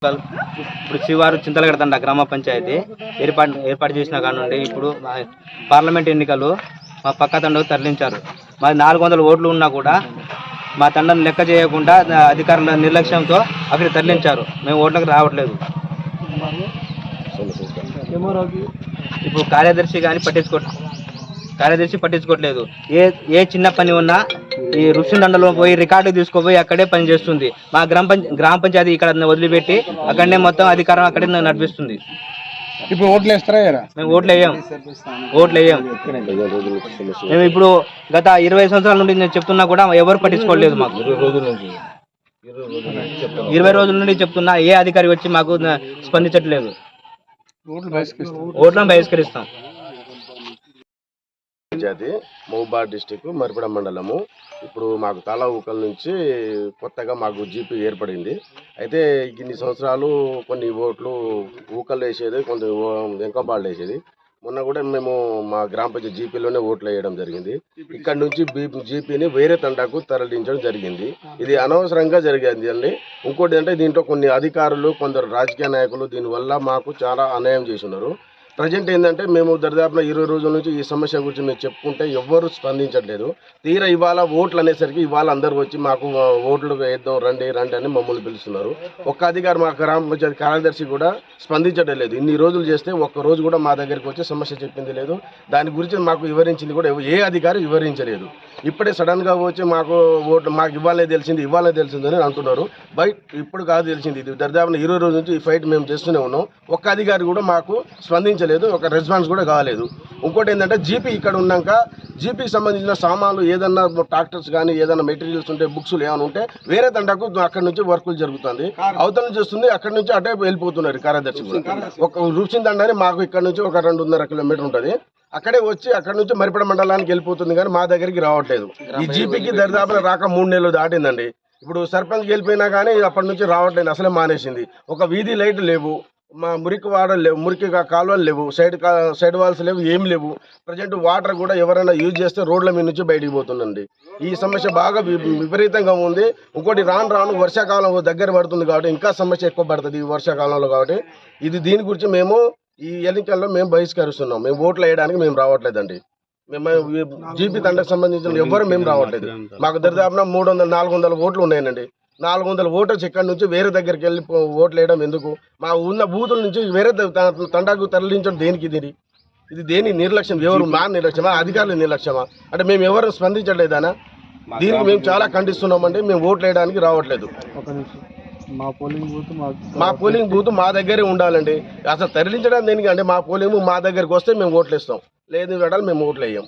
ఇప్పుడు శివారు చింతలగడతండ గ్రామ పంచాయతీ. ఏర్పాటు ఏర్పాటు చేసిన కాడ నుండి ఇప్పుడు మా పార్లమెంట్ ఎన్నికలు మా పక్క తండకు తరలించారు. మాది నాలుగు వందల ఓట్లు ఉన్నా కూడా మా తండను లెక్క చేయకుండా అధికారుల నిర్లక్ష్యంతో అక్కడికి తరలించారు. మేము ఓట్లకు రావట్లేదు. ఇప్పుడు కార్యదర్శి కానీ పట్టించుకో కార్యదర్శి పట్టించుకోవట్లేదు. ఏ ఏ చిన్న పని ఉన్నా ఈ రుషిదండలో పోయి రికార్డు తీసుకుపోయి అక్కడే పని చేస్తుంది. మా గ్రామ పంచ గ్రామ పంచాయతీ ఇక్కడ వదిలిపెట్టి అక్కడనే మొత్తం అధికారం అక్కడే నడిపిస్తుంది. ఇప్పుడు ఓట్లు వేస్తారా? మేము ఓట్లు వేయం. ఓట్లు వేయం. మేము ఇప్పుడు గత ఇరవై సంవత్సరాల నుండి నేను చెప్తున్నా కూడా ఎవరు పట్టించుకోవట్లేదు మాకు. ఇరవై రోజుల నుండి చెప్తున్నా ఏ అధికారి వచ్చి మాకు స్పందించట్లేదు. ఓట్లను బహిష్కరిస్తాం. పంచాయతీ మహబూబాద్ డిస్టిక్ మరిపడ మండలము. ఇప్పుడు మాకు తాళా ఊకల నుంచి కొత్తగా మాకు జీపీ ఏర్పడింది. అయితే ఇన్ని సంవత్సరాలు కొన్ని ఓట్లు ఊకలు వేసేది కొన్ని వెంకబాళ్ళు వేసేది. మొన్న కూడా మేము మా గ్రామ పంచాయతీ జీపీలోనే ఓట్లు వేయడం జరిగింది. ఇక్కడ నుంచి జీపీని వేరే తండాకు తరలించడం జరిగింది. ఇది అనవసరంగా జరిగింది అండి. ఇంకోటి అంటే దీంట్లో కొన్ని అధికారులు కొందరు రాజకీయ నాయకులు దీనివల్ల మాకు చాలా అన్యాయం చేసి ప్రజెంట్ ఏంటంటే మేము దరిదాపున ఇరవై రోజుల నుంచి ఈ సమస్య గురించి మేము చెప్పుకుంటే ఎవ్వరూ స్పందించట్లేదు. తీరా ఇవాళ ఓట్లు అనేసరికి ఇవాళ అందరూ వచ్చి మాకు ఓట్లు వేద్దాం రండి రండి అని మమ్మల్ని పిలుస్తున్నారు. ఒక్క అధికారి మా గ్రామ పంచాయతీ కార్యదర్శి కూడా స్పందించడం లేదు ఇన్ని రోజులు చేస్తే ఒక్క రోజు కూడా మా దగ్గరికి వచ్చి సమస్య చెప్పింది లేదు. దాని గురించి మాకు వివరించింది కూడా ఏ అధికారి వివరించలేదు. ఇప్పుడే సడన్గా వచ్చి మాకు ఓట్లు మాకు ఇవ్వాలే తెలిసింది ఇవ్వాలే తెలిసిందని అంటున్నారు. బయట ఇప్పుడు కాదు తెలిసింది ఇది. దర్దాపున ఇరవై రోజుల నుంచి ఈ ఫైట్ మేము చేస్తూనే ఉన్నాం. ఒక్క అధికారి కూడా మాకు స్పందించలేదు ఒక రెస్పాన్స్ కూడా కాలేదు. ఇంకోటి ఏంటంటే జీపీ ఇక్కడ ఉన్నాక జీపీకి సంబంధించిన సామాన్లు ఏదన్నా ట్రాక్టర్స్ కానీ ఏదైనా మెటీరియల్స్ ఉంటే బుక్స్ ఏమైనా ఉంటే వేరే తండకు అక్కడ నుంచి వర్కులు జరుగుతుంది. అవతల నుంచి వస్తుంది అక్కడ నుంచి అటే వెళ్ళిపోతున్నారు కార్యదర్శి ఒక రూప్సింగ్ దండని మాకు ఇక్కడ నుంచి ఒక రెండున్నర కిలోమీటర్ ఉంటుంది. అక్కడే వచ్చి అక్కడ నుంచి మరిపడ మండలానికి వెళ్ళిపోతుంది కానీ మా దగ్గరికి రావట్లేదు. ఈ జీపీకి దరిదాపున రాక మూడు నెలలు దాటిందండి. ఇప్పుడు సర్పంచ్ గెలిపోయినా కానీ అప్పటి నుంచి రావట్లేదు అసలే మానేసింది. ఒక వీధి లైట్ లేవు. మా మురికి వాడలు లేవు మురికి కాలువలు లేవు. సైడ్ కా- సైడ్ వాల్స్ లేవు ఏం లేవు. ప్రజెంట్ వాటర్ కూడా ఎవరైనా యూజ్ చేస్తే రోడ్ల మీద నుంచి బయటికి పోతుందండి. ఈ సమస్య బాగా వి- విపరీతంగా ఉంది. ఇంకోటి రాను రాను వర్షాకాలం దగ్గర పడుతుంది కాబట్టి ఇంకా సమస్య ఎక్కువ పడుతుంది ఈ వర్షాకాలంలో కాబట్టి. ఇది దీని గురించి మేము ఈ ఎన్నికల్లో మేము బహిష్కరిస్తున్నాం. మేము ఓట్లు వేయడానికి మేము రావట్లేదండి. మేము జీపీ తండకు సంబంధించిన ఎవ్వరు మేము రావట్లేదు. మాకు దరిదాపున మూడు వందల నాలుగు వందల ఓట్లు ఉన్నాయండి. నాలుగు వందల ఓటర్స్ ఇక్కడి నుంచి వేరే దగ్గరికి వెళ్ళి ఓట్లు వేయడం ఎందుకు? మా ఉన్న బూతుల నుంచి వేరే తండాకు తరలించడం దేనికి ఇది? ఇది దేని నిర్లక్ష్యం? ఎవరు మా నిర్లక్ష్యమా? అధికారుల నిర్లక్ష్యమా? అంటే మేము ఎవరు స్పందించట్లేదానా? దీనికి మేము చాలా ఖండిస్తున్నామండి మేము ఓట్లు వేయడానికి రావట్లేదు. ఒక నిమిషం. మా పోలింగ్ బూత్ మా పోలింగ్ బూత్ మా దగ్గరే ఉండాలండి. అసలు తరలించడం దేనికి అంటే మా పోలింగ్ మా దగ్గరికి వస్తే మేము ఓట్లు ఇస్తాం లేదు మేము ఓట్లు వేయం.